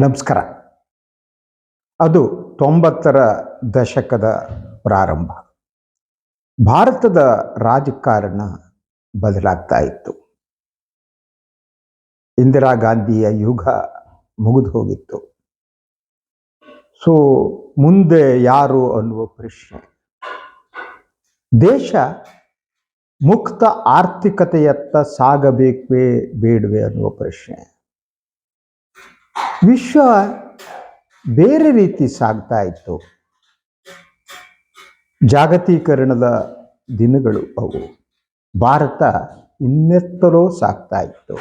ನಮಸ್ಕಾರ. ಅದು ತೊಂಬತ್ತರ ದಶಕದ ಪ್ರಾರಂಭ. ಭಾರತದ ರಾಜಕಾರಣ ಬದಲಾಗ್ತಾ ಇತ್ತು. ಇಂದಿರಾ ಗಾಂಧಿಯ ಯುಗ ಮುಗಿದು ಹೋಗಿತ್ತು. ಸೊ, ಮುಂದೆ ಯಾರು ಅನ್ನುವ ಪ್ರಶ್ನೆ. ದೇಶ ಮುಕ್ತ ಆರ್ಥಿಕತೆಯತ್ತ ಸಾಗಬೇಕೇ ಬೇಡವೆ ಅನ್ನುವ ಪ್ರಶ್ನೆ. ವಿಶ್ವ ಬೇರೆ ರೀತಿ ಸಾಗ್ತಾ ಇತ್ತು. ಜಾಗತೀಕರಣದ ದಿನಗಳು ಅವು. ಭಾರತ ಇನ್ನೆತ್ತಲೋ ಸಾಗ್ತಾ ಇತ್ತು.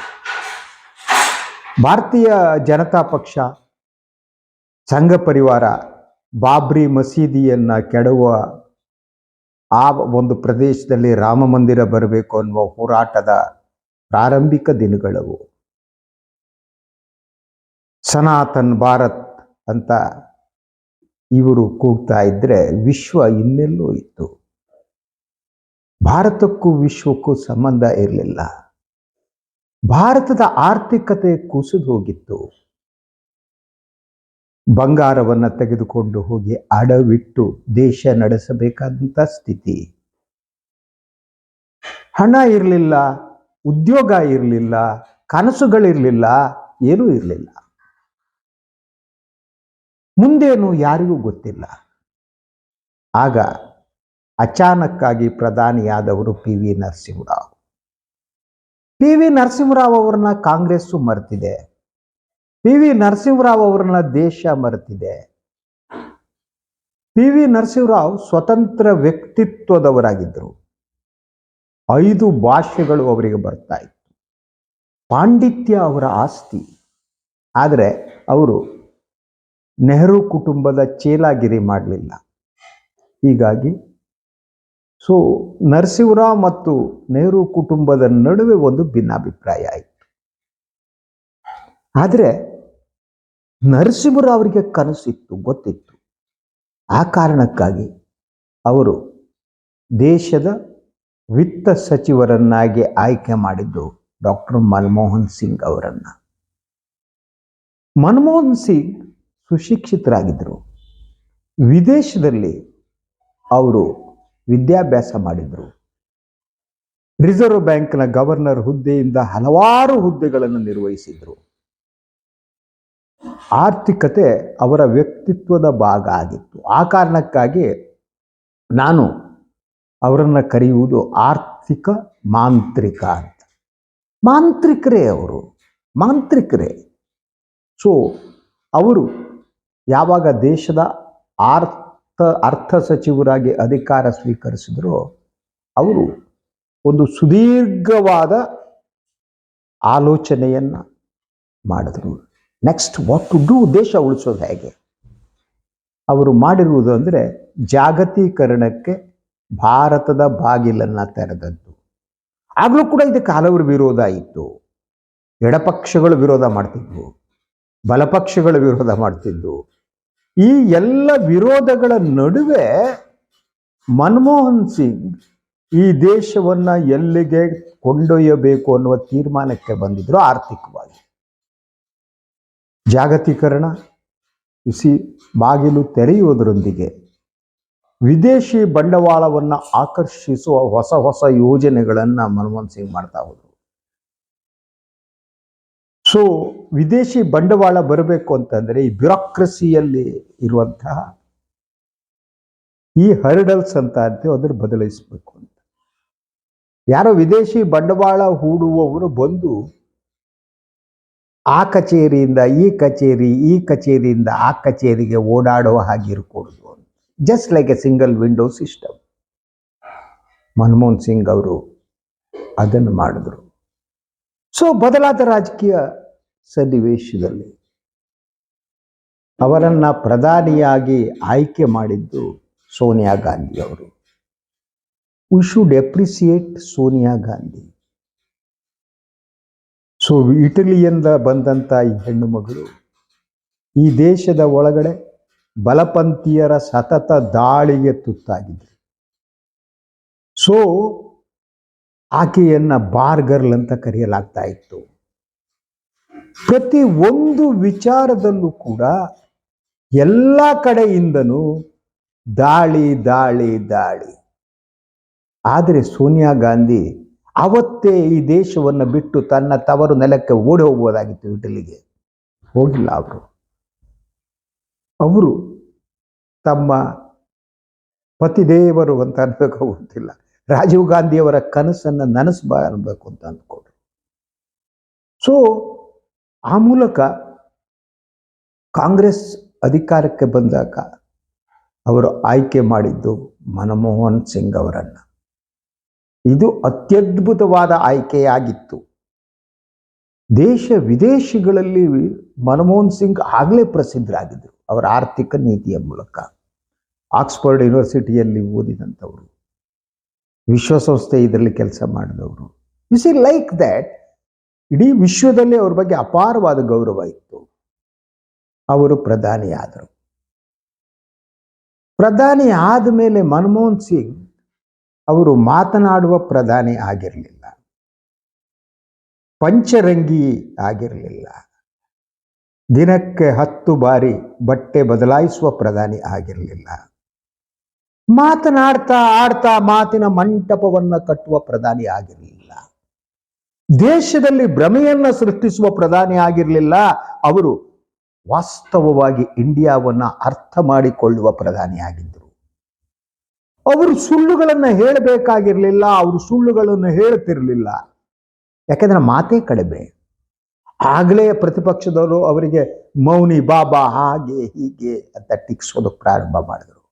ಭಾರತೀಯ ಜನತಾ ಪಕ್ಷ ಸಂಘ ಪರಿವಾರ ಬಾಬ್ರಿ ಮಸೀದಿಯನ್ನು ಕೆಡುವ ಆ ಒಂದು ಪ್ರದೇಶದಲ್ಲಿ ರಾಮ ಮಂದಿರ ಬರಬೇಕು ಅನ್ನುವ ಹೋರಾಟದ ಪ್ರಾರಂಭಿಕ ದಿನಗಳವು. ಸನಾತನ್ ಭಾರತ್ ಅಂತ ಇವರು ಕೂಗ್ತಾ ಇದ್ರೆ ವಿಶ್ವ ಇನ್ನೆಲ್ಲೋ ಇತ್ತು. ಭಾರತಕ್ಕೂ ವಿಶ್ವಕ್ಕೂ ಸಂಬಂಧ ಇರಲಿಲ್ಲ. ಭಾರತದ ಆರ್ಥಿಕತೆ ಕುಸಿದು ಹೋಗಿತ್ತು. ಬಂಗಾರವನ್ನು ತೆಗೆದುಕೊಂಡು ಹೋಗಿ ಅಡವಿಟ್ಟು ದೇಶ ನಡೆಸಬೇಕಾದಂತ ಸ್ಥಿತಿ. ಹಣ ಇರಲಿಲ್ಲ, ಉದ್ಯೋಗ ಇರಲಿಲ್ಲ, ಕನಸುಗಳಿರಲಿಲ್ಲ, ಏನೂ ಇರಲಿಲ್ಲ. ಮುಂದೇನು ಯಾರಿಗೂ ಗೊತ್ತಿಲ್ಲ. ಆಗ ಅಚಾನಕ್ಕಾಗಿ ಪ್ರಧಾನಿಯಾದವರು P V Narasimha Rao. P V Narasimha Rao ಅವರನ್ನ ಕಾಂಗ್ರೆಸ್ಸು ಮರೆತಿದೆ. ಪಿ ವಿ ನರಸಿಂಹರಾವ್ ಅವರನ್ನ ದೇಶ ಮರೆತಿದೆ. ಪಿ ವಿ ನರಸಿಂಹರಾವ್ ಸ್ವತಂತ್ರ ವ್ಯಕ್ತಿತ್ವದವರಾಗಿದ್ದರು. ಐದು ಭಾಷೆಗಳು ಅವರಿಗೆ ಬರ್ತಾ ಇತ್ತು. ಪಾಂಡಿತ್ಯ ಅವರ ಆಸ್ತಿ. ಆದರೆ ಅವರು ನೆಹರು ಕುಟುಂಬದ ಚೇಲಾಗಿರಿ ಮಾಡಲಿಲ್ಲ. ಹೀಗಾಗಿ ಸೊ ನರಸಿಂಹರಾವ್ ಮತ್ತು ನೆಹರು ಕುಟುಂಬದ ನಡುವೆ ಒಂದು ಭಿನ್ನಾಭಿಪ್ರಾಯ ಆಯಿತು. ಆದರೆ ನರಸಿಂಹರಾವ್ ಅವರಿಗೆ ಕನಸಿತ್ತು, ಗೊತ್ತಿತ್ತು. ಆ ಕಾರಣಕ್ಕಾಗಿ ಅವರು ದೇಶದ ವಿತ್ತ ಸಚಿವರನ್ನಾಗಿ ಆಯ್ಕೆ ಮಾಡಿದ್ದು ಡಾಕ್ಟರ್ ಮನಮೋಹನ್ ಸಿಂಗ್ ಅವರನ್ನು. ಮನಮೋಹನ್ ಸಿಂಗ್ ಸುಶಿಕ್ಷಿತರಾಗಿದ್ದರು. ವಿದೇಶದಲ್ಲಿ ಅವರು ವಿದ್ಯಾಭ್ಯಾಸ ಮಾಡಿದರು. ರಿಸರ್ವ್ ಬ್ಯಾಂಕ್ನ ಗವರ್ನರ್ ಹುದ್ದೆಯಿಂದ ಹಲವಾರು ಹುದ್ದೆಗಳನ್ನು ನಿರ್ವಹಿಸಿದರು. ಆರ್ಥಿಕತೆ ಅವರ ವ್ಯಕ್ತಿತ್ವದ ಭಾಗ ಆಗಿತ್ತು. ಆ ಕಾರಣಕ್ಕಾಗಿ ನಾನು ಅವರನ್ನು ಕರೆಯುವುದು ಆರ್ಥಿಕ ಮಾಂತ್ರಿಕ ಅಂತ. ಮಾಂತ್ರಿಕರೇ ಅವರು. ಮಾಂತ್ರಿಕರೇ. ಸೊ ಅವರು ಯಾವಾಗ ದೇಶದ ಆರ್ಥ, ಅರ್ಥ ಸಚಿವರಾಗಿ ಅಧಿಕಾರ ಸ್ವೀಕರಿಸಿದ್ರು ಅವರು ಒಂದು ಸುದೀರ್ಘವಾದ ಆಲೋಚನೆಯನ್ನು ಮಾಡಿದ್ರು. ನೆಕ್ಸ್ಟ್ ವಾಟ್ ಟು ಡೂ ದೇಶ ಉಳಿಸೋದು ಹೇಗೆ? ಅವರು ಮಾಡಿರುವುದು ಅಂದರೆ ಜಾಗತೀಕರಣಕ್ಕೆ ಭಾರತದ ಬಾಗಿಲನ್ನು ತೆರೆದದ್ದು. ಆಗಲೂ ಕೂಡ ಇದಕ್ಕೆ ಹಲವರು ವಿರೋಧ ಇತ್ತು. ಎಡಪಕ್ಷಗಳು ವಿರೋಧ ಮಾಡ್ತಿದ್ವು. ಬಲಪಕ್ಷಗಳು ವಿರೋಧ ಮಾಡ್ತಿದ್ವು. ಈ ಎಲ್ಲ ವಿರೋಧಗಳ ನಡುವೆ ಮನಮೋಹನ್ ಸಿಂಗ್ ಈ ದೇಶವನ್ನ ಎಲ್ಲಿಗೆ ಕೊಂಡೊಯ್ಯಬೇಕು ಅನ್ನುವ ತೀರ್ಮಾನಕ್ಕೆ ಬಂದಿದ್ರು ಆರ್ಥಿಕವಾಗಿ. ಜಾಗತೀಕರಣ ಬಿಸಿ ಬಾಗಿಲು ತೆರೆಯುವುದರೊಂದಿಗೆ ವಿದೇಶಿ ಬಂಡವಾಳವನ್ನು ಆಕರ್ಷಿಸುವ ಹೊಸ ಹೊಸ ಯೋಜನೆಗಳನ್ನು ಮನಮೋಹನ್ ಸಿಂಗ್ ಮಾಡ್ತಾ ಹೋದರು. ಸೊ ವಿದೇಶಿ ಬಂಡವಾಳ ಬರಬೇಕು ಅಂತಂದ್ರೆ ಈ ಬ್ಯೂರೋಕ್ರಸಿಯಲ್ಲಿ ಇರುವಂತಹ ಈ ಹರ್ಡಲ್ಸ್ ಅಂತ ಅಂತೀವಿ ಅದನ್ನು ಬದಲಾಯಿಸಬೇಕು ಅಂತ. ಯಾರೋ ವಿದೇಶಿ ಬಂಡವಾಳ ಹೂಡುವವರು ಬಂದು ಆ ಕಚೇರಿಯಿಂದ ಈ ಕಚೇರಿ, ಈ ಕಚೇರಿಯಿಂದ ಆ ಕಚೇರಿಗೆ ಓಡಾಡುವ ಹಾಗೆ just like a single window system Manmohan Singh ಅವರು ಅದನ್ನು ಮಾಡಿದ್ರು. ಸೊ ಬದಲಾದ ರಾಜಕೀಯ ಸನ್ನಿವೇಶದಲ್ಲಿ. ಅವರನ್ನು ಪ್ರಧಾನಿಯಾಗಿ ಆಯ್ಕೆ ಮಾಡಿದ್ದು ಸೋನಿಯಾ ಗಾಂಧಿ ಅವರು we should appreciate Sonia Gandhi. So ಇಟಲಿಯಿಂದ ಬಂದಂಥ ಈ ಹೆಣ್ಣು ಮಗಳು, ಈ ದೇಶದ ಒಳಗಡೆ ಬಲಪಂಥೀಯರ ಸತತ ದಾಳಿಗೆ ತುತ್ತಾಗಿದ್ರು ಸೊ ಆಕೆಯನ್ನು ಬಾರ್ಗರ್ಲ್ ಅಂತ ಕರೆಯಲಾಗ್ತಾ ಇತ್ತು. ಪ್ರತಿ ಒಂದು ವಿಚಾರದಲ್ಲೂ ಕೂಡ ಎಲ್ಲ ಕಡೆಯಿಂದನೂ ದಾಳಿ ದಾಳಿ ದಾಳಿ. ಆದರೆ ಸೋನಿಯಾ ಗಾಂಧಿ ಅವತ್ತೇ ಈ ದೇಶವನ್ನು ಬಿಟ್ಟು ತನ್ನ ತವರು ನೆಲಕ್ಕೆ ಓಡಿ ಹೋಗ್ಬೋದಾಗಿತ್ತು ಇಟಲಿಗೆ. ಹೋಗಿಲ್ಲ ಅವರು. ಅವರು ತಮ್ಮ ಪತಿದೇವರು ಅಂತ ಅನ್ಬೇಕು ಗೊತ್ತಿಲ್ಲ. ರಾಜೀವ್ ಗಾಂಧಿಯವರ ಕನಸನ್ನು ನನಸಬಾರಬೇಕು ಅಂತ ಅಂದ್ಕೊಂಡ್ರು. ಸೊ ಆ ಮೂಲಕ ಕಾಂಗ್ರೆಸ್ ಅಧಿಕಾರಕ್ಕೆ ಬಂದಾಗ ಅವರು ಆಯ್ಕೆ ಮಾಡಿದ್ದು ಮನಮೋಹನ್ ಸಿಂಗ್ ಅವರನ್ನು. ಇದು ಅತ್ಯದ್ಭುತವಾದ ಆಯ್ಕೆಯಾಗಿತ್ತು. ದೇಶ ವಿದೇಶಗಳಲ್ಲಿ ಮನಮೋಹನ್ ಸಿಂಗ್ ಆಗಲೇ ಪ್ರಸಿದ್ಧರಾಗಿದ್ದರು. ಅವರ ಆರ್ಥಿಕ ನೀತಿಯ ಮೂಲಕ. ಆಕ್ಸ್ಫರ್ಡ್ ಯೂನಿವರ್ಸಿಟಿಯಲ್ಲಿ ಓದಿದಂಥವರು. ವಿಶ್ವಸಂಸ್ಥೆ ಇದರಲ್ಲಿ ಕೆಲಸ ಮಾಡಿದವರು. ಯು ಸಿ ಲೈಕ್ ದ್ಯಾಟ್ ಇಡೀ ವಿಶ್ವದಲ್ಲಿ ಅವ್ರ ಬಗ್ಗೆ ಅಪಾರವಾದ ಗೌರವ ಇತ್ತು. ಅವರು ಪ್ರಧಾನಿಯಾದರು. ಪ್ರಧಾನಿ ಆದ ಮೇಲೆ ಮನಮೋಹನ್ ಸಿಂಗ್ ಅವರು ಮಾತನಾಡುವ ಪ್ರಧಾನಿ ಆಗಿರಲಿಲ್ಲ. ಪಂಚರಂಗಿ ಆಗಿರಲಿಲ್ಲ. ದಿನಕ್ಕೆ ಹತ್ತು ಬಾರಿ ಬಟ್ಟೆ ಬದಲಾಯಿಸುವ ಪ್ರಧಾನಿ ಆಗಿರಲಿಲ್ಲ. ಮಾತನಾಡ್ತಾ ಆಡ್ತಾ ಮಾತಿನ ಮಂಟಪವನ್ನು ಕಟ್ಟುವ ಪ್ರಧಾನಿ ಆಗಿರಲಿಲ್ಲ. ದೇಶದಲ್ಲಿ ಭ್ರಮೆಯನ್ನ ಸೃಷ್ಟಿಸುವ ಪ್ರಧಾನಿ ಆಗಿರಲಿಲ್ಲ. ಅವರು ವಾಸ್ತವವಾಗಿ ಇಂಡಿಯಾವನ್ನ ಅರ್ಥ ಮಾಡಿಕೊಳ್ಳುವ ಪ್ರಧಾನಿ ಆಗಿದ್ದರು. ಅವರು ಸುಳ್ಳುಗಳನ್ನು ಹೇಳಬೇಕಾಗಿರಲಿಲ್ಲ, ಅವರು ಸುಳ್ಳುಗಳನ್ನು ಹೇಳುತ್ತಿರಲಿಲ್ಲ. ಯಾಕೆಂದ್ರೆ ಮಾತೇ ಕಡಿಮೆ. ಆಗಲೇ ಪ್ರತಿಪಕ್ಷದವರು ಅವರಿಗೆ ಮೌನಿ ಬಾಬಾ ಹಾಗೆ ಹೀಗೆ ಅಂತ ಟಿಕ್ಸೋದಕ್ಕೆ ಪ್ರಾರಂಭ ಮಾಡಿದರು.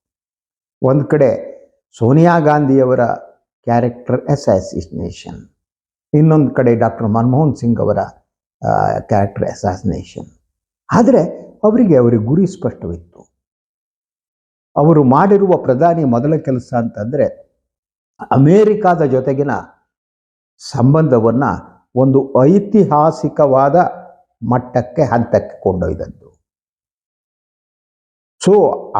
ಒಂದು ಕಡೆ ಸೋನಿಯಾ ಗಾಂಧಿಯವರ ಕ್ಯಾರೆಕ್ಟರ್ ಅಸಾಸಿನೇಷನ್ ಇನ್ನೊಂದು ಕಡೆ ಡಾಕ್ಟರ್ ಮನಮೋಹನ್ ಸಿಂಗ್ ಅವರ ಕ್ಯಾರೆಕ್ಟರ್ ಅಸಾಸಿನೇಷನ್ ಆದರೆ ಅವರಿಗೆ ಅವರಿಗೆ ಗುರಿ ಸ್ಪಷ್ಟವಿತ್ತು. ಅವರು ಮಾಡಿರುವ ಪ್ರಧಾನಿ ಮೊದಲ ಕೆಲಸ ಅಂತಂದರೆ ಅಮೇರಿಕಾದ ಜೊತೆಗಿನ ಸಂಬಂಧವನ್ನು ಒಂದು ಐತಿಹಾಸಿಕವಾದ ಮಟ್ಟಕ್ಕೆ ಹಂತಕ್ಕೆ ಕೊಂಡೊಯ್ದದ್ದು ಸೊ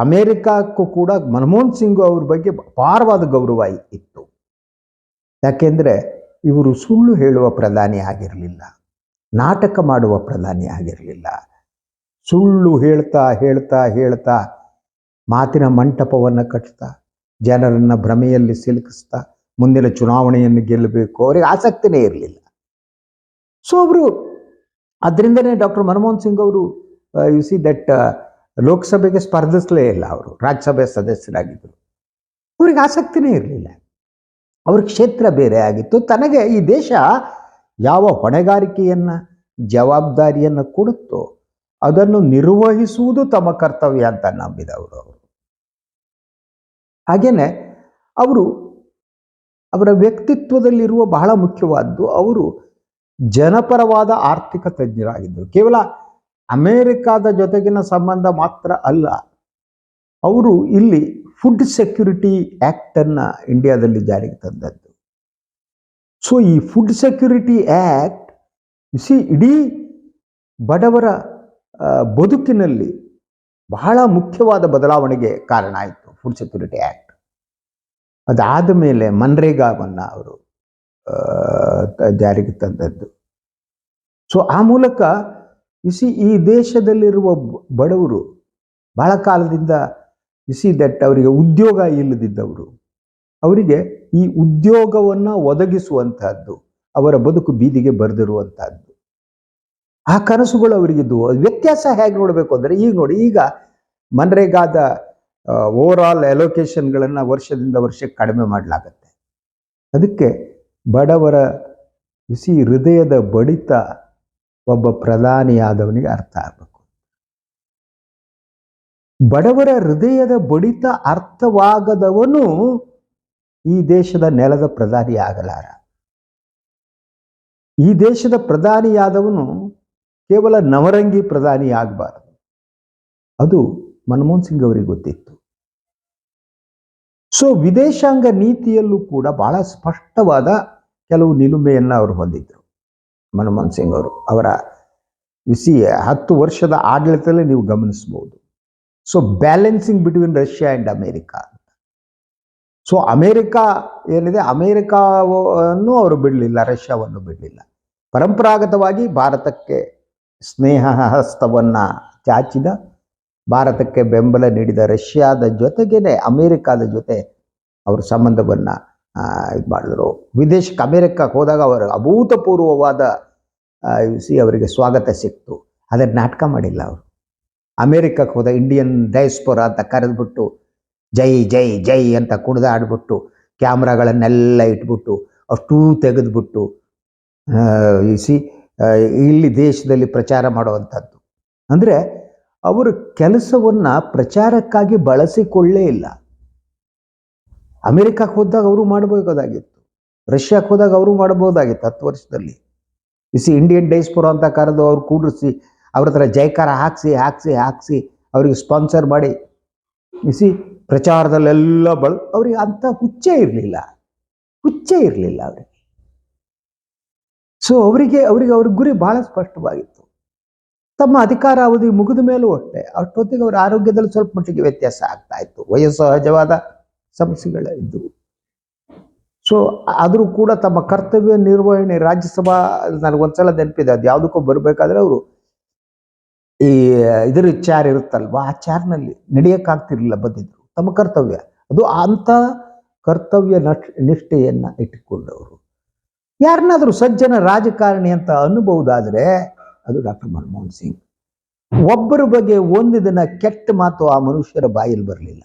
ಅಮೇರಿಕಕ್ಕೂ ಕೂಡ ಮನಮೋಹನ್ ಸಿಂಗ್ ಅವ್ರ ಬಗ್ಗೆ ಅಪಾರವಾದ ಗೌರವ ಇತ್ತು. ಯಾಕೆಂದರೆ ಇವರು ಸುಳ್ಳು ಹೇಳುವ ಪ್ರಧಾನಿ ಆಗಿರಲಿಲ್ಲ, ನಾಟಕ ಮಾಡುವ ಪ್ರಧಾನಿ ಆಗಿರಲಿಲ್ಲ. ಸುಳ್ಳು ಹೇಳ್ತಾ ಹೇಳ್ತಾ ಹೇಳ್ತಾ ಮಾತಿನ ಮಂಟಪವನ್ನು ಕಟ್ತಾ, ಜನರನ್ನು ಭ್ರಮೆಯಲ್ಲಿ ಸಿಲುಕಿಸ್ತಾ, ಮುಂದಿನ ಚುನಾವಣೆಯನ್ನು ಗೆಲ್ಲಬೇಕು, ಅವರಿಗೆ ಆಸಕ್ತಿನೇ ಇರಲಿಲ್ಲ. ಸೊ ಅವರು, ಅದರಿಂದನೇ ಡಾಕ್ಟರ್ ಮನಮೋಹನ್ ಸಿಂಗ್ ಅವರು ಯು ಸಿ ದಟ್ ಲೋಕಸಭೆಗೆ ಸ್ಪರ್ಧಿಸಲೇ ಇಲ್ಲ ಅವರು, ರಾಜ್ಯಸಭೆ ಸದಸ್ಯರಾಗಿದ್ದರು ಅವ್ರಿಗೆ ಆಸಕ್ತಿನೇ ಇರಲಿಲ್ಲ. ಅವ್ರ ಕ್ಷೇತ್ರ ಬೇರೆ ಆಗಿತ್ತು. ತನಗೆ ಈ ದೇಶ ಯಾವ ಹೊಣೆಗಾರಿಕೆಯನ್ನು, ಜವಾಬ್ದಾರಿಯನ್ನು ಕೊಡುತ್ತೋ ಅದನ್ನು ನಿರ್ವಹಿಸುವುದು ತಮ್ಮ ಕರ್ತವ್ಯ ಅಂತ ನಂಬಿದವರು ಅವರು. ಹಾಗೇನೆ ಅವರು ಅವರ ವ್ಯಕ್ತಿತ್ವದಲ್ಲಿರುವ ಬಹಳ ಮುಖ್ಯವಾದ್ದು ಅವರು ಜನಪರವಾದ ಆರ್ಥಿಕ ತಜ್ಞರಾಗಿದ್ದರು. ಕೇವಲ ಅಮೇರಿಕಾದ ಜೊತೆಗಿನ ಸಂಬಂಧ ಮಾತ್ರ ಅಲ್ಲ, ಅವರು ಇಲ್ಲಿ ಫುಡ್ ಸೆಕ್ಯೂರಿಟಿ ಆ್ಯಕ್ಟನ್ನು ಇಂಡಿಯಾದಲ್ಲಿ ಜಾರಿಗೆ ತಂದದ್ದು. ಸೊ, ಈ ಫುಡ್ ಸೆಕ್ಯೂರಿಟಿ ಆ್ಯಕ್ಟ್ ಸಿ ಇಡೀ ಬಡವರ ಬದುಕಿನಲ್ಲಿ ಬಹಳ ಮುಖ್ಯವಾದ ಬದಲಾವಣೆಗೆ ಕಾರಣ ಆಯಿತು ಫುಡ್ ಸೆಕ್ಯೂರಿಟಿ ಆ್ಯಕ್ಟ್ ಅದಾದ ಮೇಲೆ ಮನ್ರೇಗಾವನ್ನು ಅವರು ಜಾರಿಗೆ ತಂದದ್ದು. ಸೊ, ಆ ಮೂಲಕ ಇಸಿ ಈ ದೇಶದಲ್ಲಿರುವ ಬಡವರು ಬಹಳ ಕಾಲದಿಂದ ಇಸಿ ದಟ್ ಅವರಿಗೆ ಉದ್ಯೋಗ ಇಲ್ಲದಿದ್ದವರು, ಅವರಿಗೆ ಈ ಉದ್ಯೋಗವನ್ನು ಒದಗಿಸುವಂತಹದ್ದು, ಅವರ ಬದುಕು ಬೀದಿಗೆ ಬರೆದಿರುವಂತಹದ್ದು. ಆ ಕನಸುಗಳು ಅವರಿಗಿದ್ದು ವ್ಯತ್ಯಾಸ ಹೇಗೆ ನೋಡಬೇಕು ಅಂದರೆ, ಈಗ ನೋಡಿ, ಈಗ ಮನ್ರೇಗಾದ ಓವರ್ ಆಲ್ ಎಲೋಕೇಶನ್ಗಳನ್ನು ವರ್ಷದಿಂದ ವರ್ಷಕ್ಕೆ ಕಡಿಮೆ ಮಾಡಲಾಗತ್ತೆ. ಅದಕ್ಕೆ ಬಡವರ ಬಿಸಿ ಹೃದಯದ ಬಡಿತ ಒಬ್ಬ ಪ್ರಧಾನಿಯಾದವನಿಗೆ ಅರ್ಥ ಆಗಬೇಕು. ಬಡವರ ಹೃದಯದ ಬಡಿತ ಅರ್ಥವಾಗದವನು ಈ ದೇಶದ ನೆಲದ ಪ್ರಧಾನಿ ಆಗಲಾರ. ಈ ದೇಶದ ಪ್ರಧಾನಿಯಾದವನು ಕೇವಲ ನವರಂಗಿ ಪ್ರಧಾನಿ ಆಗಬಾರದು. ಅದು ಮನಮೋಹನ್ ಸಿಂಗ್ ಅವರಿಗೆ ಗೊತ್ತಿತ್ತು. ಸೊ ವಿದೇಶಾಂಗ ನೀತಿಯಲ್ಲೂ ಕೂಡ ಬಹಳ ಸ್ಪಷ್ಟವಾದ ಕೆಲವು ನಿಲುಮೆಯನ್ನು ಅವರು ಹೊಂದಿದ್ದರು ಮನಮೋಹನ್ ಸಿಂಗ್ ಅವರು ಅವರ ಇಸಿ ಹತ್ತು ವರ್ಷದ ಆಡಳಿತದಲ್ಲಿ ನೀವು ಗಮನಿಸಬಹುದು. So balancing between Russia and America so America ಏನಿದೆ? ಅಮೇರಿಕಾವನ್ನು ಅವರು ಬಿಡಲಿಲ್ಲ ರಷ್ಯಾವನ್ನು ಬಿಡಲಿಲ್ಲ. ಪರಂಪರಾಗತವಾಗಿ ಭಾರತಕ್ಕೆ ಸ್ನೇಹ ಹಸ್ತವನ್ನು ಚಾಚಿದ, ಭಾರತಕ್ಕೆ ಬೆಂಬಲ ನೀಡಿದ ರಷ್ಯಾದ ಜೊತೆಗೇನೆ ಅಮೇರಿಕಾದ ಜೊತೆ ಅವರು ಸಂಬಂಧವನ್ನು ಇದು ಮಾಡಿದ್ರು. ವಿದೇಶಕ್ಕೆ ಅಮೇರಿಕಕ್ಕೆ ಹೋದಾಗ ಅವರು ಅಭೂತಪೂರ್ವವಾದ ಸಿ ಅವರಿಗೆ ಸ್ವಾಗತ ಸಿಕ್ತು. ಆದರೆ ನಾಟಕ ಮಾಡಿಲ್ಲ ಅವರು. ಅಮೇರಿಕಕ್ಕೆ ಹೋದ ಇಂಡಿಯನ್ ಡೈಸ್ಪೊರಾ ಅಂತ ಕರೆದ್ಬಿಟ್ಟು ಜೈ ಜೈ ಜೈ ಅಂತ ಕುಣಿದಾಡ್ಬಿಟ್ಟು ಕ್ಯಾಮ್ರಾಗಳನ್ನೆಲ್ಲ ಇಟ್ಬಿಟ್ಟು ಅಷ್ಟೂ ತೆಗೆದ್ಬಿಟ್ಟು ಸಿ ಇಲ್ಲಿ ದೇಶದಲ್ಲಿ ಪ್ರಚಾರ ಮಾಡುವಂಥದ್ದು. ಅಂದರೆ ಅವರ ಕೆಲಸವನ್ನು ಪ್ರಚಾರಕ್ಕಾಗಿ ಬಳಸಿಕೊಳ್ಳೇ ಇಲ್ಲ. ಅಮೆರಿಕಕ್ಕೆ ಹೋದಾಗ ಅವರು ಮಾಡಬೇಕಾಗಿತ್ತು ರಷ್ಯಾಕ್ಕೆ ಹೋದಾಗ ಅವರು ಮಾಡಬಹುದಾಗಿತ್ತು ಹತ್ತು ವರ್ಷದಲ್ಲಿ. ಇಸಿ ಇಂಡಿಯನ್ ಡೈಸ್ಪುರ ಅಂತ ಕರೆದು ಅವ್ರು ಕೂಡಿಸಿ ಅವ್ರ ಹತ್ರ ಜೈಕಾರ ಹಾಕ್ಸಿ ಹಾಕ್ಸಿ ಹಾಕ್ಸಿ ಅವ್ರಿಗೆ ಸ್ಪಾನ್ಸರ್ ಮಾಡಿ. ಇಸಿ ಪ್ರಚಾರದಲ್ಲೆಲ್ಲ ಬಳ ಅವ್ರಿಗೆ ಅಂಥ ಹುಚ್ಚೆ ಇರಲಿಲ್ಲ. ಹುಚ್ಚೆ ಇರಲಿಲ್ಲ ಅವರಿಗೆ. ಸೊ ಅವರಿಗೆ ಅವರಿಗೆ ಅವ್ರ ಗುರಿ ಬಹಳ ಸ್ಪಷ್ಟವಾಗಿತ್ತು. ತಮ್ಮ ಅಧಿಕಾರ ಅವಧಿ ಮುಗಿದ ಮೇಲೂ ಅಷ್ಟೇ. ಅಷ್ಟೊತ್ತಿಗೆ ಅವರ ಆರೋಗ್ಯದಲ್ಲಿ ಸ್ವಲ್ಪ ಮಟ್ಟಿಗೆ ವ್ಯತ್ಯಾಸ ಆಗ್ತಾ ಇತ್ತು. ವಯಸ್ಸಹಜವಾದ ಸಹಜವಾದ ಸಮಸ್ಯೆಗಳೇ ಇದ್ದವು ಸೊ ಆದರೂ ಕೂಡ ತಮ್ಮ ಕರ್ತವ್ಯ ನಿರ್ವಹಣೆ ರಾಜ್ಯಸಭಾ, ನನಗೊಂದ್ಸಲ ನೆನಪಿದೆ. ಅದು ಯಾವುದಕ್ಕೂ ಬರಬೇಕಾದ್ರೆ ಅವರು ಈ, ಇದರ ಚಾರ್ ಇರುತ್ತಲ್ವಾ? ಆ ಚಾರ್ನಲ್ಲಿ ನಡೆಯೋಕ್ಕಾಗ್ತಿರ್ಲಿಲ್ಲ ಬಂದಿದ್ರು. ತಮ್ಮ ಕರ್ತವ್ಯ. ಅದು ಅಂಥ ಕರ್ತವ್ಯ ನಿಷ್ಠೆಯನ್ನ ಇಟ್ಟುಕೊಂಡವರು. ಯಾರನ್ನಾದರೂ ಸಜ್ಜನ ರಾಜಕಾರಣಿ ಅಂತ ಅನ್ನಬಹುದಾದರೆ ಅದು ಡಾಕ್ಟರ್ ಮನಮೋಹನ್ ಸಿಂಗ್. ಒಬ್ಬರ ಬಗ್ಗೆ ಒಂದು ದಿನ ಕೆಟ್ಟ ಮಾತು ಆ ಮನುಷ್ಯರ ಬಾಯಲ್ಲಿ ಬರಲಿಲ್ಲ.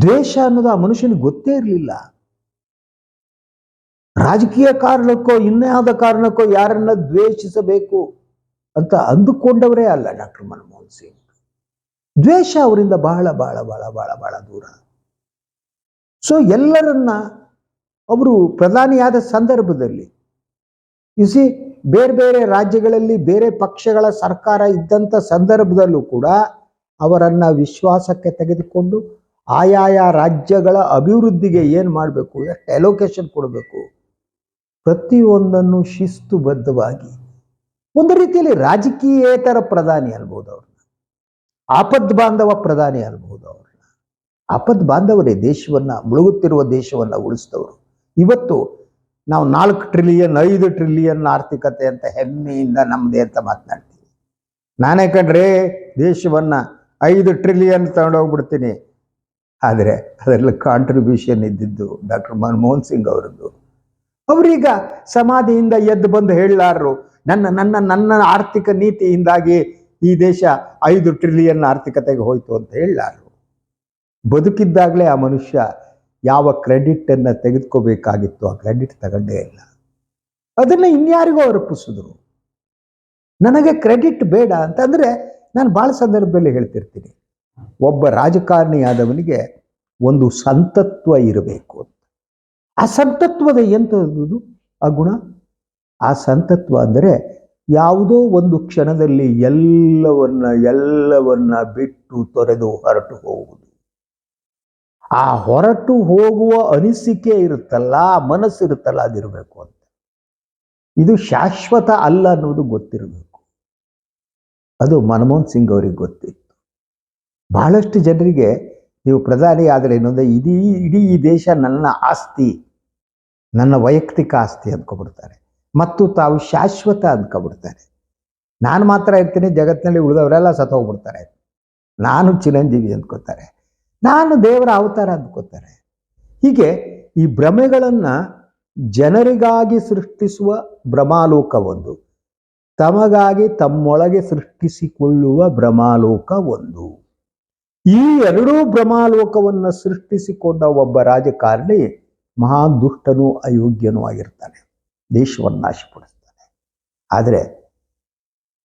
ದ್ವೇಷ ಅನ್ನೋದು ಆ ಮನುಷ್ಯನಿಗೆ ಗೊತ್ತೇ ಇರಲಿಲ್ಲ. ರಾಜಕೀಯ ಕಾರಣಕ್ಕೋ ಇನ್ಯಾವುದ ಕಾರಣಕ್ಕೋ ಯಾರನ್ನ ದ್ವೇಷಿಸಬೇಕು? ಅಂತ ಅಂದುಕೊಂಡವರೇ ಅಲ್ಲ ಡಾಕ್ಟರ್ ಮನಮೋಹನ್ ಸಿಂಗ್. ದ್ವೇಷ ಅವರಿಂದ ಬಹಳ ಬಹಳ ಬಹಳ ಬಹಳ ಬಹಳ ದೂರ. ಸೊ ಎಲ್ಲರನ್ನ ಅವರು ಪ್ರಧಾನಿಯಾದ ಸಂದರ್ಭದಲ್ಲಿ ಇಸಿ ಬೇರೆ ಬೇರೆ ರಾಜ್ಯಗಳಲ್ಲಿ ಬೇರೆ ಪಕ್ಷಗಳ ಸರ್ಕಾರ ಇದ್ದಂಥ ಸಂದರ್ಭದಲ್ಲೂ ಕೂಡ ಅವರನ್ನ ವಿಶ್ವಾಸಕ್ಕೆ ತೆಗೆದುಕೊಂಡು ಆಯಾಯ ರಾಜ್ಯಗಳ ಅಭಿವೃದ್ಧಿಗೆ ಏನು ಮಾಡಬೇಕು ಎಷ್ಟು ಅಲೋಕೇಶನ್ ಕೊಡಬೇಕು. ಪ್ರತಿಯೊಂದನ್ನು ಶಿಸ್ತುಬದ್ಧವಾಗಿ ಒಂದು ರೀತಿಯಲ್ಲಿ ರಾಜಕೀಯೇತರ ಪ್ರಧಾನಿ ಅನ್ಬೋದು ಅವ್ರನ್ನ. ಆಪದ್ ಬಾಂಧವ ಪ್ರಧಾನಿ ಅನ್ಬೋದು ಅವ್ರನ್ನ. ಆಪದ್ ಬಾಂಧವರೇ ದೇಶವನ್ನ, ಮುಳುಗುತ್ತಿರುವ ದೇಶವನ್ನ ಉಳಿಸಿದವರು ಇವತ್ತು ನಾವು ನಾಲ್ಕು ಟ್ರಿಲಿಯನ್ ಐದು ಟ್ರಿಲಿಯನ್ ಆರ್ಥಿಕತೆ ಅಂತ ಹೆಮ್ಮೆಯಿಂದ ನಮ್ಮದೇ ಅಂತ ಮಾತನಾಡ್ತೀವಿ. ನಾನೇ ಕಂಡ್ರೆ ದೇಶವನ್ನ ಐದು ಟ್ರಿಲಿಯನ್ ತಗೊಂಡೋಗ್ಬಿಡ್ತೀನಿ. ಆದರೆ ಅದರಲ್ಲಿ ಕಾಂಟ್ರಿಬ್ಯೂಷನ್ ಇದ್ದಿದ್ದು ಡಾಕ್ಟರ್ ಮನಮೋಹನ್ ಸಿಂಗ್ ಅವರದ್ದು. ಅವರೀಗ ಸಮಾಧಿಯಿಂದ ಎದ್ದು ಬಂದು ಹೇಳಲಾರರು ನನ್ನ ನನ್ನ ನನ್ನ ಆರ್ಥಿಕ ನೀತಿಯಿಂದಾಗಿ ಈ ದೇಶ ಐದು ಟ್ರಿಲಿಯನ್ ಆರ್ಥಿಕತೆಗೆ ಹೋಯ್ತು ಅಂತ ಹೇಳಲಾರು. ಬದುಕಿದ್ದಾಗಲೇ ಆ ಮನುಷ್ಯ ಯಾವ ಕ್ರೆಡಿಟ್ ಅನ್ನ ತೆಗೆದುಕೋಬೇಕಾಗಿತ್ತು, ಆ ಕ್ರೆಡಿಟ್ ತಗೊಂಡೇ ಇಲ್ಲ. ಅದನ್ನ ಇನ್ಯಾರಿಗೂ ಅರ್ಪಿಸಿದ್ರು ನನಗೆ ಕ್ರೆಡಿಟ್ ಬೇಡ ಅಂತಂದ್ರೆ ನಾನು ಭಾಳ ಸಂದರ್ಭದಲ್ಲಿ ಹೇಳ್ತಿರ್ತೀನಿ. ಒಬ್ಬ ರಾಜಕಾರಣಿಯಾದವನಿಗೆ ಒಂದು ಸಂತತ್ವ ಇರಬೇಕು ಅಂತ. ಆ ಸಂತತ್ವದ ಎಂಥದ್ದು ಆ ಗುಣ? ಆ ಸಂತತ್ವ ಅಂದರೆ ಯಾವುದೋ ಒಂದು ಕ್ಷಣದಲ್ಲಿ ಎಲ್ಲವನ್ನ ಎಲ್ಲವನ್ನ ಬಿಟ್ಟು ತೊರೆದು ಹೊರಟು ಹೋಗುವುದು. ಆ ಹೊರಟು ಹೋಗುವ ಅನಿಸಿಕೆ ಇರುತ್ತಲ್ಲ ಮನಸ್ಸಿರುತ್ತಲ್ಲ ಅದಿರಬೇಕು ಅಂತ. ಇದು ಶಾಶ್ವತ ಅಲ್ಲ ಅನ್ನೋದು ಗೊತ್ತಿರಬೇಕು. ಅದು ಮನಮೋಹನ್ ಸಿಂಗ್ ಅವರಿಗೆ ಗೊತ್ತಿತ್ತು. ಬಹಳಷ್ಟು ಜನರಿಗೆ, ನೀವು ಪ್ರಧಾನಿ ಆದರೆ ಇನ್ನೊಂದು, ಇಡೀ ಇಡೀ ಈ ದೇಶ ನನ್ನ ಆಸ್ತಿ, ನನ್ನ ವೈಯಕ್ತಿಕ ಆಸ್ತಿ ಅಂದ್ಕೊಬಿಡ್ತಾರೆ ಮತ್ತು ತಾವು ಶಾಶ್ವತ ಅಂದ್ಕೊಬಿಡ್ತಾರೆ ನಾನು ಮಾತ್ರ ಇರ್ತೀನಿ ಜಗತ್ತಿನಲ್ಲಿ ಉಳಿದವರೆಲ್ಲ ಸತ್ತೋಗ್ಬಿಡ್ತಾರೆ. ನಾನು ಚಿರಂಜೀವಿ ಅಂದ್ಕೋತಾರೆ ನಾನು ದೇವರ ಅವತಾರ ಅಂದ್ಕೋತಾರೆ ಹೀಗೆ ಈ ಭ್ರಮೆಗಳನ್ನು ಜನರಿಗಾಗಿ ಸೃಷ್ಟಿಸುವ ಭ್ರಮಾಲೋಕ ಒಂದು ತಮಗಾಗಿ ತಮ್ಮೊಳಗೆ ಸೃಷ್ಟಿಸಿಕೊಳ್ಳುವ ಭ್ರಮಾಲೋಕ ಒಂದು ಈ ಎರಡೂ ಭ್ರಮಾಲೋಕವನ್ನು ಸೃಷ್ಟಿಸಿಕೊಂಡ ಒಬ್ಬ ರಾಜಕಾರಣಿ ಮಹಾ ದುಷ್ಟನೂ ಅಯೋಗ್ಯನೂ ಆಗಿರ್ತಾನೆ. ದೇಶವನ್ನು ನಾಶಪಡಿಸ್ತಾನೆ. ಆದರೆ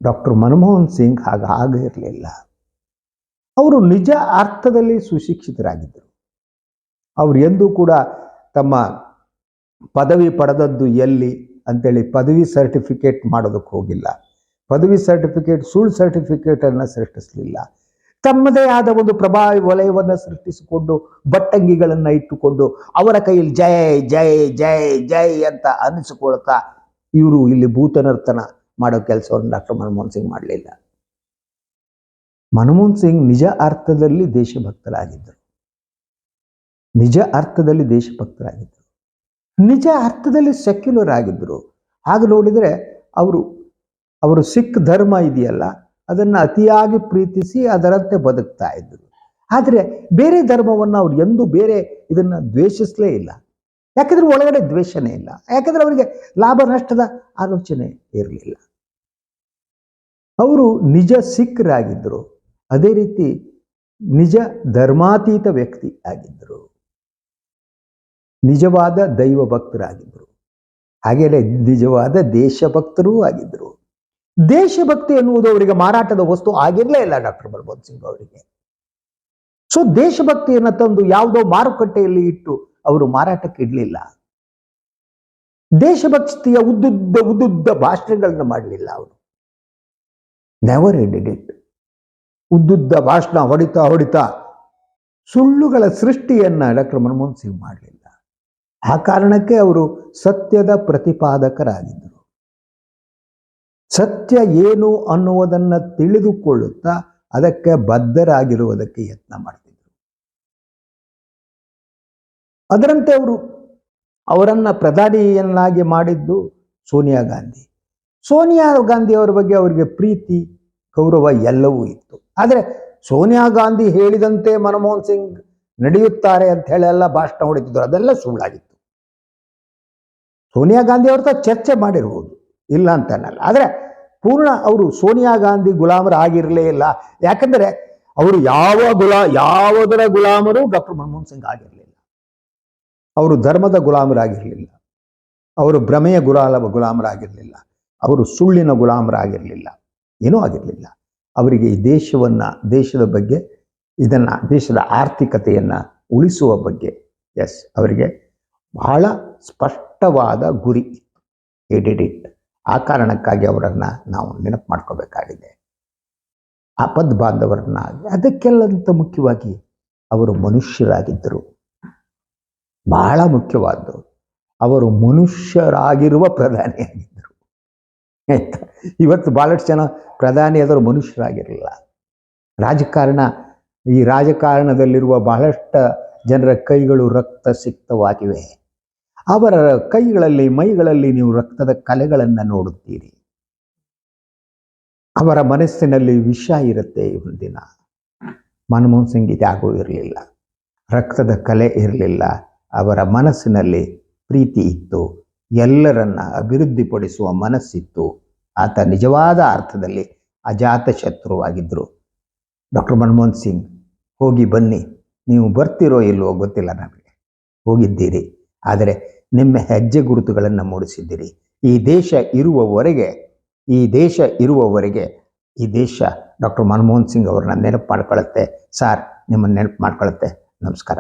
ಡಾಕ್ಟರ್ ಮನಮೋಹನ್ ಸಿಂಗ್ ಹಾಗೆ ಇರಲಿಲ್ಲ. ಅವರು ನಿಜ ಅರ್ಥದಲ್ಲಿ ಸುಶಿಕ್ಷಿತರಾಗಿದ್ದರು. ಅವರು ಎಂದೂ ಕೂಡ ತಮ್ಮ ಪದವಿ ಪಡೆದದ್ದು ಎಲ್ಲಿ ಅಂತೇಳಿ ಪದವಿ ಸರ್ಟಿಫಿಕೇಟ್ ಮಾಡೋದಕ್ಕೆ ಹೋಗಿಲ್ಲ. ಪದವಿ ಸರ್ಟಿಫಿಕೇಟ್ ಸುಳ್ಳು ಸರ್ಟಿಫಿಕೇಟನ್ನು ಸೃಷ್ಟಿಸಲಿಲ್ಲ. ತಮ್ಮದೇ ಆದ ಒಂದು ಪ್ರಭಾವಿ ವಲಯವನ್ನು ಸೃಷ್ಟಿಸಿಕೊಂಡು, ಬಟ್ಟಂಗಿಗಳನ್ನು ಇಟ್ಟುಕೊಂಡು, ಅವರ ಕೈಯಲ್ಲಿ ಜಯ ಜಯ ಜಯ ಜಯ ಅಂತ ಅನಿಸಿಕೊಳ್ತಾ ಇವರು ಇಲ್ಲಿ ಭೂತನರ್ತನ ಮಾಡೋ ಕೆಲಸವನ್ನು ಡಾಕ್ಟರ್ ಮನಮೋಹನ್ ಸಿಂಗ್ ಮಾಡಲಿಲ್ಲ. ಮನಮೋಹನ್ ಸಿಂಗ್ ನಿಜ ಅರ್ಥದಲ್ಲಿ ದೇಶಭಕ್ತರಾಗಿದ್ದರು. ನಿಜ ಅರ್ಥದಲ್ಲಿ ದೇಶಭಕ್ತರಾಗಿದ್ದರು. ನಿಜ ಅರ್ಥದಲ್ಲಿ ಸೆಕ್ಯುಲರ್ ಆಗಿದ್ದರು. ಹಾಗೆ ನೋಡಿದರೆ ಅವರು ಅವರು ಸಿಖ್ ಧರ್ಮ ಇದೆಯಲ್ಲ ಅದನ್ನು ಅತಿಯಾಗಿ ಪ್ರೀತಿಸಿ ಅದರಂತೆ ಬದುಕ್ತಾ ಇದ್ದರು. ಆದರೆ ಬೇರೆ ಧರ್ಮವನ್ನು ಅವ್ರು ಎಂದೂ ಬೇರೆ ಇದನ್ನು ದ್ವೇಷಿಸಲೇ ಇಲ್ಲ. ಯಾಕಂದ್ರೆ ಒಳಗಡೆ ದ್ವೇಷನೇ ಇಲ್ಲ. ಯಾಕಂದ್ರೆ ಅವರಿಗೆ ಲಾಭ ನಷ್ಟದ ಆಲೋಚನೆ ಇರಲಿಲ್ಲ. ಅವರು ನಿಜ ಸಿಖ್ರಾಗಿದ್ದರು. ಅದೇ ರೀತಿ ನಿಜ ಧರ್ಮಾತೀತ ವ್ಯಕ್ತಿ ಆಗಿದ್ದರು. ನಿಜವಾದ ದೈವ ಭಕ್ತರಾಗಿದ್ದರು ಹಾಗೆಯೇ ನಿಜವಾದ ದೇಶಭಕ್ತರೂ ಆಗಿದ್ದರು. ದೇಶಭಕ್ತಿ ಎನ್ನುವುದು ಅವರಿಗೆ ಮಾರಾಟದ ವಸ್ತು ಆಗಿರಲೇ ಇಲ್ಲ ಡಾಕ್ಟರ್ ಮನಮೋಹನ್ ಸಿಂಗ್ ಅವರಿಗೆ. ಸೊ ದೇಶಭಕ್ತಿಯನ್ನು ತಂದು ಯಾವುದೋ ಮಾರುಕಟ್ಟೆಯಲ್ಲಿ ಇಟ್ಟು ಅವರು ಮಾರಾಟಕ್ಕೆ ಇಡಲಿಲ್ಲ. ದೇಶಭಕ್ತಿಯ ಉದ್ದುದ್ದ ಉದ್ದುದ್ದ ಭಾಷಣಗಳನ್ನ ಮಾಡಲಿಲ್ಲ ಅವರು. ನೆವರ್ ಎಂಡೆಡ್ ಇಟ್ ಉದ್ದುದ್ದ ಭಾಷಣ ಹೊಡಿತಾ ಹೊಡಿತಾ ಸುಳ್ಳುಗಳ ಸೃಷ್ಟಿಯನ್ನ ಡಾಕ್ಟರ್ ಮನಮೋಹನ್ ಸಿಂಗ್ ಮಾಡಲಿಲ್ಲ. ಆ ಕಾರಣಕ್ಕೆ ಅವರು ಸತ್ಯದ ಪ್ರತಿಪಾದಕರಾಗಿದ್ದರು. ಸತ್ಯ ಏನು ಅನ್ನುವುದನ್ನು ತಿಳಿದುಕೊಳ್ಳುತ್ತಾ ಅದಕ್ಕೆ ಬದ್ಧರಾಗಿರುವುದಕ್ಕೆ ಯತ್ನ ಮಾಡ್ತಿದ್ರು. ಅದರಂತೆ ಅವರು ಅವರನ್ನ ಪ್ರಧಾನಿಯನ್ನಾಗಿ ಮಾಡಿದ್ದು ಸೋನಿಯಾ ಗಾಂಧಿ. ಸೋನಿಯಾ ಗಾಂಧಿ ಅವರ ಬಗ್ಗೆ ಅವರಿಗೆ ಪ್ರೀತಿ, ಗೌರವ ಎಲ್ಲವೂ ಇತ್ತು. ಆದರೆ ಸೋನಿಯಾ ಗಾಂಧಿ ಹೇಳಿದಂತೆ ಮನಮೋಹನ್ ಸಿಂಗ್ ನಡೆಯುತ್ತಾರೆ ಅಂತ ಹೇಳಿ ಎಲ್ಲ ಭಾಷಣ ಹೊಡಿತಿದ್ರು. ಅದೆಲ್ಲ ಸುಳ್ಳಾಗಿತ್ತು. ಸೋನಿಯಾ ಗಾಂಧಿ ಅವ್ರ ಚರ್ಚೆ ಮಾಡಿರ್ಬೋದು. ಇಲ್ಲ ಅಂತ ಅನ್ನಲ್ಲ. ಆದರೆ ಪೂರ್ಣ ಅವರು ಸೋನಿಯಾ ಗಾಂಧಿ ಗುಲಾಮರಾಗಿರಲೇ ಇಲ್ಲ. ಯಾಕಂದರೆ ಅವರು ಯಾವ ಗುಲಾ, ಯಾವುದರ ಗುಲಾಮರು ಡಾಕ್ಟರ್ ಮನಮೋಹನ್ ಸಿಂಗ್ ಆಗಿರಲಿಲ್ಲ ಅವರು ಧರ್ಮದ ಗುಲಾಮರಾಗಿರಲಿಲ್ಲ. ಅವರು ಭ್ರಮೆಯ ಗುಲಾಲ, ಗುಲಾಮರಾಗಿರಲಿಲ್ಲ. ಅವರು ಸುಳ್ಳಿನ ಗುಲಾಮರಾಗಿರಲಿಲ್ಲ. ಏನೂ ಆಗಿರಲಿಲ್ಲ. ಅವರಿಗೆ ಈ ದೇಶವನ್ನ, ದೇಶದ ಬಗ್ಗೆ ಇದನ್ನ, ದೇಶದ ಆರ್ಥಿಕತೆಯನ್ನು ಉಳಿಸುವ ಬಗ್ಗೆ, ಎಸ್, ಅವರಿಗೆ ಬಹಳ ಸ್ಪಷ್ಟವಾದ ಗುರಿ ಇಟ್ ಇಟ್ ಆ ಕಾರಣಕ್ಕಾಗಿ ಅವರನ್ನು ನಾವು ನೆನಪು ಮಾಡ್ಕೋಬೇಕಾಗಿದೆ. ಆಪದ್ ಬಾಂಧವರನ್ನ ಅದಕ್ಕೆಲ್ಲಂತ ಮುಖ್ಯವಾಗಿ ಅವರು ಮನುಷ್ಯರಾಗಿದ್ದರು. ಬಹಳ ಮುಖ್ಯವಾದ್ದು. ಅವರು ಮನುಷ್ಯರಾಗಿರುವ ಪ್ರಧಾನಿಯಾಗಿದ್ದರು ಆಯ್ತಾ? ಇವತ್ತು ಬಹಳಷ್ಟು ಜನ ಪ್ರಧಾನಿ ಆದರೂ ಮನುಷ್ಯರಾಗಿರಲಿಲ್ಲ. ರಾಜಕಾರಣ, ಈ ರಾಜಕಾರಣದಲ್ಲಿರುವ ಬಹಳಷ್ಟು ಜನರ ಕೈಗಳು ರಕ್ತ ಸಿಕ್ತವಾಗಿವೆ. ಅವರ ಕೈಗಳಲ್ಲಿ, ಮೈಗಳಲ್ಲಿ ನೀವು ರಕ್ತದ ಕಲೆಗಳನ್ನು ನೋಡುತ್ತೀರಿ. ಅವರ ಮನಸ್ಸಿನಲ್ಲಿ ವಿಷ ಇರುತ್ತೆ ಒಂದಿನ. ದಿನ ಮನಮೋಹನ್ ಸಿಂಗ್ ಇದ್ಯಾಗೂ ಇರಲಿಲ್ಲ. ರಕ್ತದ ಕಲೆ ಇರಲಿಲ್ಲ. ಅವರ ಮನಸ್ಸಿನಲ್ಲಿ ಪ್ರೀತಿ ಇತ್ತು. ಎಲ್ಲರನ್ನ ಅಭಿವೃದ್ಧಿಪಡಿಸುವ ಮನಸ್ಸಿತ್ತು. ಆತ ನಿಜವಾದ ಅರ್ಥದಲ್ಲಿ ಅಜಾತ ಶತ್ರುವಾಗಿದ್ದರು ಡಾಕ್ಟರ್ ಮನಮೋಹನ್ ಸಿಂಗ್, ಹೋಗಿ ಬನ್ನಿ. ನೀವು ಬರ್ತಿರೋ ಇಲ್ವೋ ಗೊತ್ತಿಲ್ಲ ನಮಗೆ. ಹೋಗಿದ್ದೀರಿ. ಆದರೆ ನಿಮ್ಮ ಹೆಜ್ಜೆ ಗುರುತುಗಳನ್ನು ಮೂಡಿಸಿದ್ದೀರಿ. ಈ ದೇಶ ಇರುವವರೆಗೆ, ಈ ದೇಶ ಇರುವವರೆಗೆ, ಈ ದೇಶ ಡಾಕ್ಟರ್ ಮನಮೋಹನ್ ಸಿಂಗ್ ಅವರನ್ನ ನೆನಪು ಮಾಡ್ಕೊಳ್ಳುತ್ತೆ. ಸಾರ್, ನಿಮ್ಮನ್ನು ನೆನಪು ಮಾಡ್ಕೊಳ್ಳುತ್ತೆ. ನಮಸ್ಕಾರ.